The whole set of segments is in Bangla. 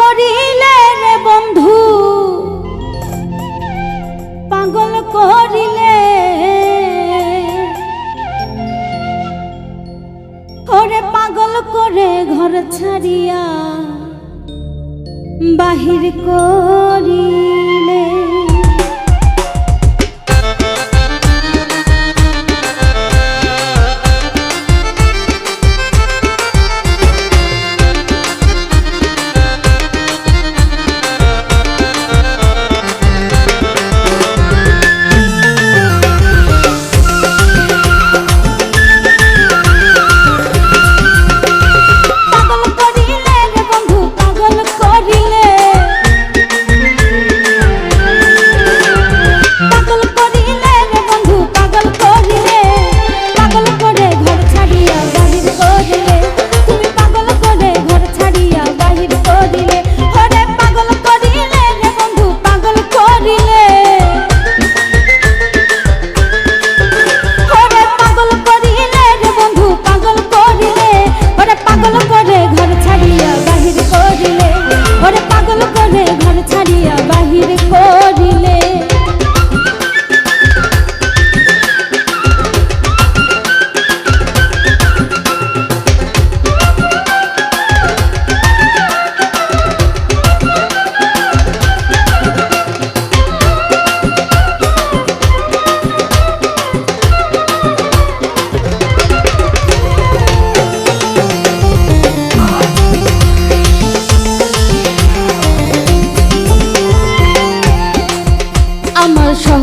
করিলে রে বন্ধু? পাগল করিলে ওরে পাগল করে ঘর ছাড়িয়া বাহির করিলে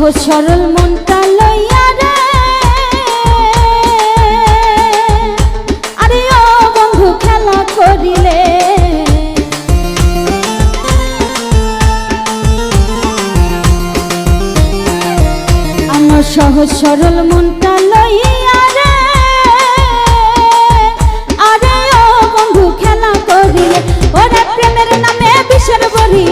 সরল মনটা লইয়া রে। আরে ও বন্ধু, খেলা করিলে। আমার সহজ সরল মনটা লইয়া রে। আরে ও বন্ধু, খেলা করিলে। ওরে প্রেমের নামে বিষের বড়ি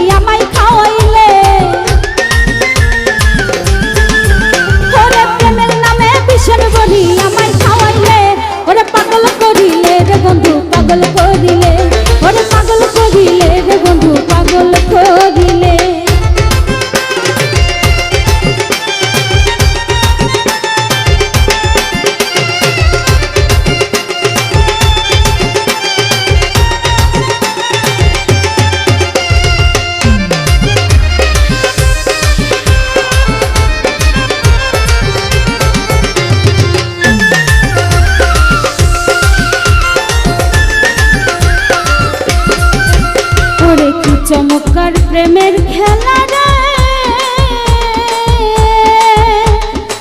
কি প্রেমের খেলা রে।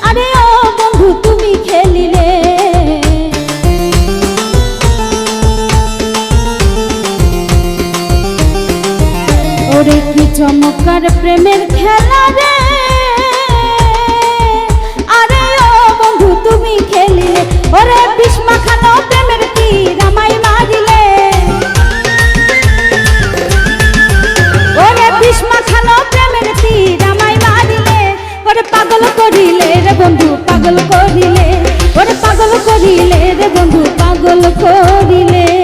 আরে ও বন্ধু, তুমি খেলিলে। ওরে কি চমৎকার প্রেমের খেলা রে। ওরে পাগল করিলে রে বন্ধু পাগল করিলে। ওরে পাগল করিলে রে বন্ধু পাগল করিলে।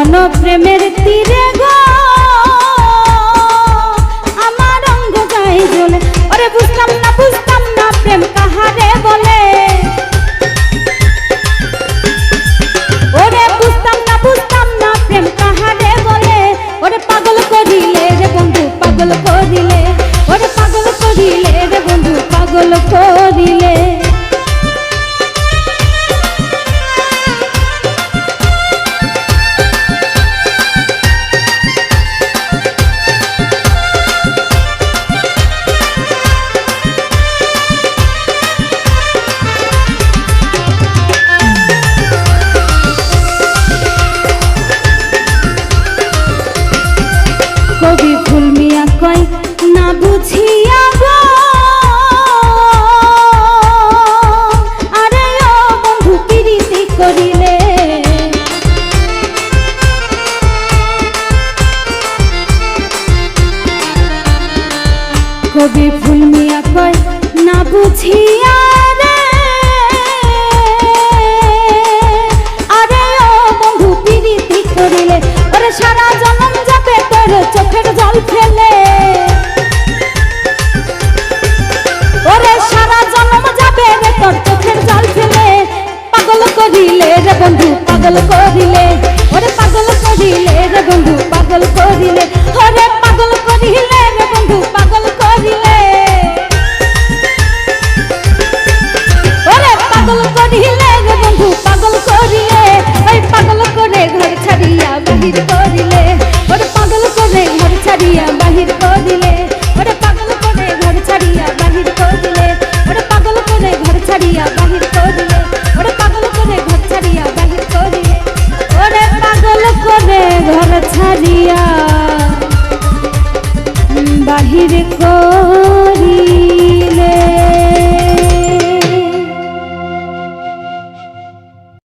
খানো প্রেমের তীরে গো। আমার অঙ্গ যায় জ্বলে ওরে বুঝতাম না বুঝতাম না প্রেম কাহারে বলে। ওরে বুঝতাম না বুঝতাম না প্রেম কাহারে বলে। ওরে পাগল করিলে রে বন্ধু, পাগল করিলে। ওরে পাগল করিলে রে বন্ধু, পাগল করিলে। বুঝিয়া রে। আরে ও বন্ধু, পিরিতি করিলে ওরে সারা জনম যাবে তোর চোখের জল ফেলে। ওরে সারা জনম যাবে রে তোর চোখের জল ফেলে। পাগল করিলে রে বন্ধু, পাগল করিলে। ওরে পাগল করিলে রে বন্ধু, পাগল ছাড়িয়া বাহির করিলে